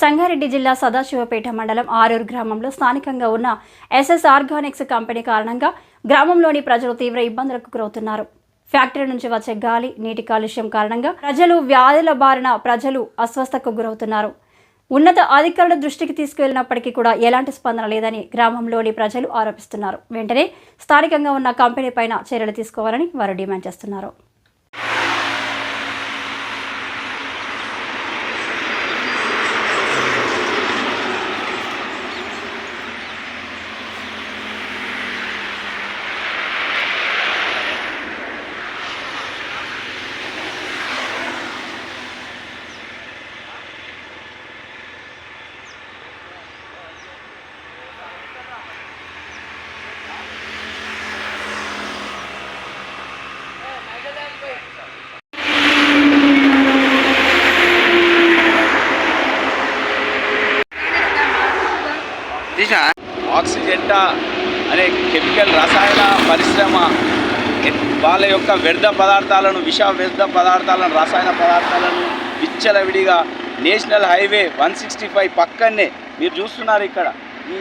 సంగారెడ్డి జిల్లా సదాశివపేట మండలం ఆరూరు గ్రామంలో స్థానికంగా ఉన్న ఎస్ఎస్ ఆర్గానిక్స్ కంపెనీ కారణంగా గ్రామంలోని ప్రజలు తీవ్ర ఇబ్బందులకు గురవుతున్నారు. ఫ్యాక్టరీ నుంచి వచ్చే గాలి నీటి కాలుష్యం కారణంగా ప్రజలు వ్యాధుల బారిన ప్రజలు అస్వస్థకు గురవుతున్నారు. ఉన్నత అధికారుల దృష్టికి తీసుకువెళ్ళినప్పటికీ కూడా ఎలాంటి స్పందన లేదని గ్రామంలోని ప్రజలు ఆరోపిస్తున్నారు. వెంటనే స్థానికంగా ఉన్న కంపెనీ పైన చర్యలు తీసుకోవాలని వారు డిమాండ్ చేస్తున్నారు. ఆక్సిజెంటా అనే కెమికల్ రసాయన పరిశ్రమ వాళ్ళ యొక్క వ్యర్థ పదార్థాలను విష వ్యర్థ పదార్థాలను రసాయన పదార్థాలను విచ్చలవిడిగా national highway one sixty five పక్కనే మీరు చూస్తున్నారు ఇక్కడ. ఈ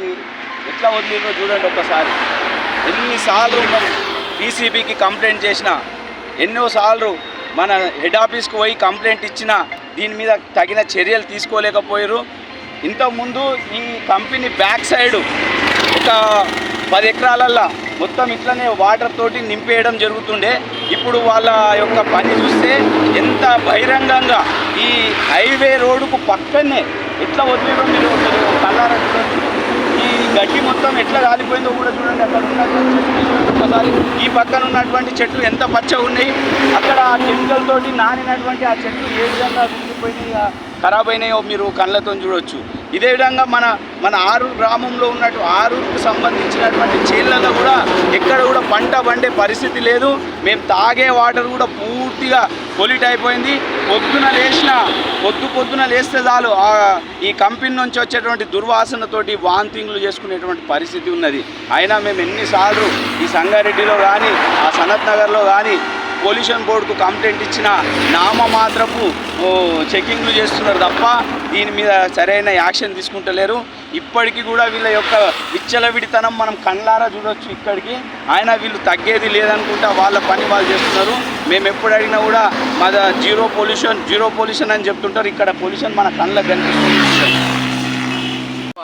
ఎట్లా వదిలిందో చూడండి ఒకసారి. ఎన్నిసార్లు మనం పీసీబీకి కంప్లైంట్ చేసిన ఎన్నోసార్లు మన హెడ్ ఆఫీస్కి పోయి కంప్లైంట్ ఇచ్చినా దీని మీద తగిన చర్యలు తీసుకోలేకపోయారు ఇంతకుముందు ఈ కంపెనీ బ్యాక్ సైడ్ ఒక పది ఎకరాలల్లో మొత్తం ఇట్లనే వాటర్ తోటి నింపేయడం జరుగుతుండే. ఇప్పుడు వాళ్ళ యొక్క పని చూస్తే ఎంత బహిరంగంగా ఈ హైవే రోడ్డుకు పక్కనే ఎట్లా వదిలేదో మీరు కళ్ళారా ఈ గడ్డి మొత్తం ఎట్లా కాలిపోయిందో కూడా చూడండి. అక్కడ ఉన్నటువంటి చెట్లు ఒకసారి ఈ పక్కన ఉన్నటువంటి చెట్లు ఎంత పచ్చగా ఉన్నాయి. అక్కడ ఆ కెమికల్ తోటి నానినటువంటి ఆ చెట్లు ఏ విధంగా విరిగిపోయినాయి ఖరాబ్ అయినాయో మీరు కళ్ళతో చూడొచ్చు. ఇదే విధంగా మన మన ఆరూరు గ్రామంలో ఉన్నట్టు ఆరుకు సంబంధించినటువంటి చేళ్ళలో కూడా ఎక్కడ కూడా పంట పండే పరిస్థితి లేదు. మేము తాగే వాటర్ కూడా పూర్తిగా పొలిట్ అయిపోయింది. పొద్దున లేచిన పొద్దు పొద్దున లేస్తే చాలు ఈ కంపెనీ నుంచి వచ్చేటువంటి దుర్వాసనతోటి వాంతింగ్లు చేసుకునేటువంటి పరిస్థితి ఉన్నది. అయినా మేము ఎన్నిసార్లు ఈ సంగారెడ్డిలో కానీ ఆ సనత్ నగర్లో కానీ పొల్యూషన్ బోర్డుకు కంప్లైంట్ ఇచ్చిన నామ మాత్రపు చెకింగ్లు చేస్తున్నారు తప్ప దీని మీద సరైన యాక్షన్ తీసుకుంటలేరు. ఇప్పటికీ కూడా వీళ్ళ యొక్క విచ్చలవిడితనం మనం కళ్ళారా చూడొచ్చు ఇక్కడికి. ఆయన వీళ్ళు తగ్గేది లేదనుకుంటా వాళ్ళ పని వాళ్ళు చేస్తున్నారు. మేము ఎప్పుడు అడిగినా కూడా మాది జీరో పొల్యూషన్ జీరో పొల్యూషన్ అని చెప్తుంటారు. ఇక్కడ పొల్యూషన్ మన కళ్ళకు కనిపిస్తుంది.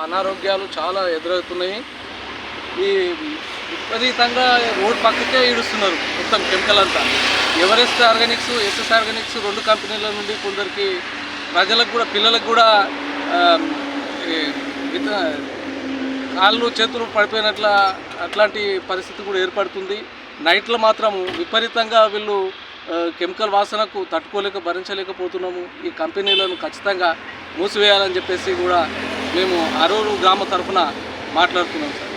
అనారోగ్యాలు చాలా ఎదురవుతున్నాయి. ఈ విపరీతంగా రోడ్ పక్కకే ఈడుస్తున్నారు మొత్తం కెమికల్ అంతా. ఎవరెస్ట్ ఆర్గానిక్స్ ఎస్ఎస్ ఆర్గానిక్స్ రెండు కంపెనీల నుండి కొందరికి ప్రజలకు కూడా పిల్లలకు కూడా కాళ్ళు చేతులు పడిపోయినట్ల అట్లాంటి పరిస్థితి కూడా ఏర్పడుతుంది. నైట్లో మాత్రం విపరీతంగా వీళ్ళు కెమికల్ వాసనకు తట్టుకోలేక భరించలేకపోతున్నాము. ఈ కంపెనీలను ఖచ్చితంగా మూసివేయాలని చెప్పేసి కూడా మేము అరూరు గ్రామ తరఫున మాట్లాడుతున్నాం సార్.